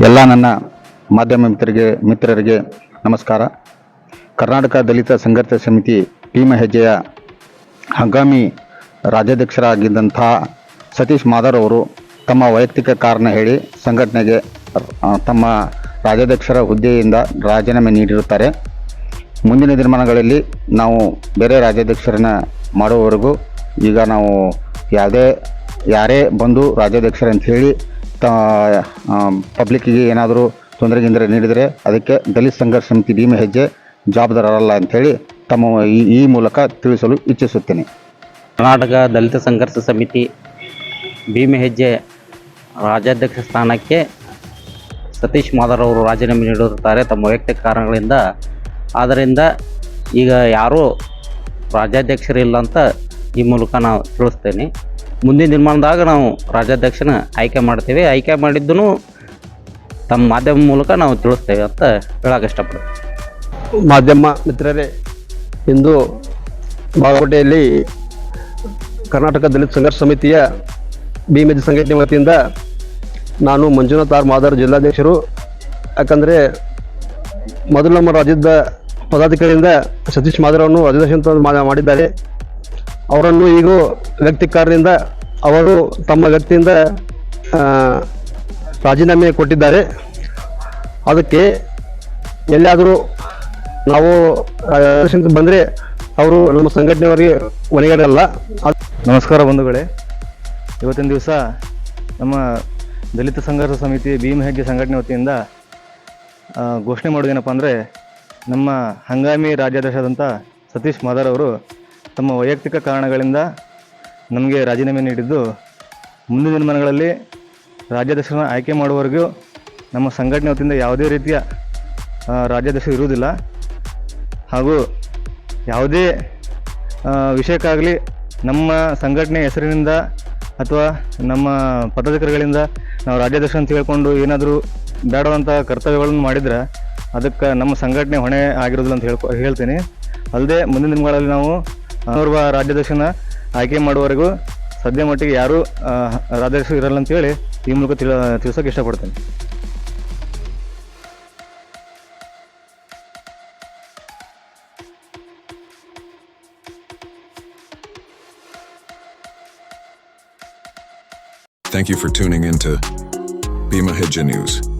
ಎಲ್ಲ ನನ್ನ ಮಾಧ್ಯಮ ಮಿತ್ರರಿಗೆ ಮಿತ್ರರಿಗೆ ನಮಸ್ಕಾರ. ಕರ್ನಾಟಕ ದಲಿತ ಸಂಘರ್ಷ ಸಮಿತಿ ಭೀಮ ಹೆಜ್ಜೆಯ ಹಂಗಾಮಿ ರಾಜ್ಯಾಧ್ಯಕ್ಷರಾಗಿದ್ದಂತಹ ಸತೀಶ್ ಮಾದರ್ ಅವರು ತಮ್ಮ ವೈಯಕ್ತಿಕ ಕಾರಣ ಹೇಳಿ ಸಂಘಟನೆಗೆ ತಮ್ಮ ರಾಜ್ಯಾಧ್ಯಕ್ಷರ ಹುದ್ದೆಯಿಂದ ರಾಜೀನಾಮೆ ನೀಡಿರುತ್ತಾರೆ. ಮುಂದಿನ ದಿನಮಾನಗಳಲ್ಲಿ ನಾವು ಬೇರೆ ರಾಜ್ಯಾಧ್ಯಕ್ಷರನ್ನ ಮಾಡುವವರೆಗೂ ಈಗ ನಾವು ಯಾವುದೇ, ಯಾರೇ ಬಂದು ರಾಜ್ಯಾಧ್ಯಕ್ಷರಂತ ಹೇಳಿ ತ ಪಬ್ಲಿಕ್ಕಿಗೆ ಏನಾದರೂ ತೊಂದರೆ ಗಿಂದರೆ ನೀಡಿದರೆ ಅದಕ್ಕೆ ದಲಿತ ಸಂಘರ್ಷ ಸಮಿತಿ ಭೀಮ ಹೆಜ್ಜೆ ಜವಾಬ್ದಾರರಲ್ಲ ಅಂಥೇಳಿ ತಮ್ಮ ಈ ಈ ಮೂಲಕ ತಿಳಿಸಲು ಇಚ್ಛಿಸುತ್ತೇನೆ. ಕರ್ನಾಟಕ ದಲಿತ ಸಂಘರ್ಷ ಸಮಿತಿ ಭೀಮ ಹೆಜ್ಜೆ ರಾಜ್ಯಾಧ್ಯಕ್ಷ ಸ್ಥಾನಕ್ಕೆ ಸತೀಶ್ ಮಾದರ್ ಅವರು ರಾಜೀನಾಮೆ ನೀಡಿರುತ್ತಾರೆ ತಮ್ಮ ವೈಯಕ್ತಿಕ ಕಾರಣಗಳಿಂದ. ಆದ್ದರಿಂದ ಈಗ ಯಾರೂ ರಾಜ್ಯಾಧ್ಯಕ್ಷರಿಲ್ಲ ಅಂತ ಈ ಮೂಲಕ ನಾವು ತಿಳಿಸ್ತೇನೆ. ಮುಂದಿನ ನಿರ್ಮಾಣದಾಗ ನಾವು ರಾಜ್ಯಾಧ್ಯಕ್ಷನ ಆಯ್ಕೆ ಮಾಡ್ತೇವೆ. ಆಯ್ಕೆ ಮಾಡಿದ್ದನ್ನು ತಮ್ಮ ಮಾಧ್ಯಮ ಮೂಲಕ ನಾವು ತಿಳಿಸ್ತೇವೆ ಅಂತ ಹೇಳಕ್ಕೆ ಇಷ್ಟಪಡ್ತೀವಿ ಮಾಧ್ಯಮ ಮಿತ್ರರೇ, ಇಂದು ಬಾಗಲಕೋಟೆಯಲ್ಲಿ ಕರ್ನಾಟಕ ದಲಿತ ಸಂಘರ್ಷ ಸಮಿತಿಯ ಭೀಮಜಿ ಸಂಘಟನೆ ವತಿಯಿಂದ ನಾನು ಮಂಜುನಾಥ್ ಆರ್ ಮಾದರ್ ಜಿಲ್ಲಾಧ್ಯಕ್ಷರು. ಯಾಕಂದರೆ ಮೊದಲು ನಮ್ಮ ರಾಜ್ಯದ ಪದಾಧಿಕಾರಿಯಿಂದ ಸತೀಶ್ ಮಾದರವನ್ನು ರಾಜ್ಯಾಧ್ಯಕ್ಷ ಅಂತ ಮಾ- ಮಾಡಿದ್ದಾರೆ. ಅವರನ್ನು ಈಗ ವ್ಯಕ್ತಿಕಾರರಿಂದ ಅವರು ತಮ್ಮ ವ್ಯಕ್ತಿಯಿಂದ ರಾಜೀನಾಮೆ ಕೊಟ್ಟಿದ್ದಾರೆ. ಅದಕ್ಕೆ ಎಲ್ಲಿಯಾದರೂ ನಾವು ಬಂದರೆ ಅವರು ನಮ್ಮ ಸಂಘಟನೆಯವರಿಗೆ ಹೊಣೆಗಾರಲ್ಲ ಅದು ನಮಸ್ಕಾರ ಬಂಧುಗಳೇ. ಇವತ್ತಿನ ದಿವಸ ನಮ್ಮ ದಲಿತ ಸಂಘರ್ಷ ಸಮಿತಿ ಭೀಮ ಹೆಗ್ಗೆ ಸಂಘಟನೆ ವತಿಯಿಂದ ಘೋಷಣೆ ಮಾಡೋದೇನಪ್ಪ ಅಂದರೆ ನಮ್ಮ ಹಂಗಾಮಿ ರಾಜ್ಯಾಧ್ಯಕ್ಷರಾದಂಥ ಸತೀಶ್ ಮಾದರ್ ಅವರು ತಮ್ಮ ವೈಯಕ್ತಿಕ ಕಾರಣಗಳಿಂದ ನಮಗೆ ರಾಜೀನಾಮೆ ನೀಡಿದ್ದು, ಮುಂದಿನ ದಿನಮಾನಗಳಲ್ಲಿ ರಾಜ್ಯಾಧ್ಯಕ್ಷರನ್ನು ಆಯ್ಕೆ ಮಾಡುವವರೆಗೂ ನಮ್ಮ ಸಂಘಟನೆ ವತಿಯಿಂದ ಯಾವುದೇ ರೀತಿಯ ರಾಜ್ಯಾಧ್ಯಕ್ಷ ಇರುವುದಿಲ್ಲ. ಹಾಗೂ ಯಾವುದೇ ವಿಷಯಕ್ಕಾಗಲಿ ನಮ್ಮ ಸಂಘಟನೆ ಹೆಸರಿನಿಂದ ಅಥವಾ ನಮ್ಮ ಪದಾಧಿಕಾರಿಗಳಿಂದ ನಾವು ರಾಜ್ಯಾಧ್ಯಕ್ಷ ಅಂತ ಹೇಳ್ಕೊಂಡು ಏನಾದರೂ ಬೇಡವಂಥ ಕರ್ತವ್ಯಗಳನ್ನು ಮಾಡಿದರೆ ಅದಕ್ಕೆ ನಮ್ಮ ಸಂಘಟನೆ ಹೊಣೆ ಆಗಿರೋದಿಲ್ಲ ಅಂತ ಹೇಳ್ಕೊ, ಹೇಳ್ತೀನಿ. ಅಲ್ಲದೆ ಮುಂದಿನ ದಿನಗಳಲ್ಲಿ ನಾವು ಓರ್ವ ರಾಜ್ಯಾಧ್ಯಕ್ಷನ ಆಯ್ಕೆ ಮಾಡುವವರೆಗೂ ಸದ್ಯ ಮಟ್ಟಿಗೆ ಯಾರೂ ರಾಜ್ಯಾಧ್ಯಕ್ಷರು ಇರಲ್ಲ ಅಂತೇಳಿ ಈ ಮೂಲಕ ತಿಳ, ತಿಳಿಸೋಕೆ ಇಷ್ಟಪಡ್ತೇನೆ Thank you for tuning in to Bima Hijja News.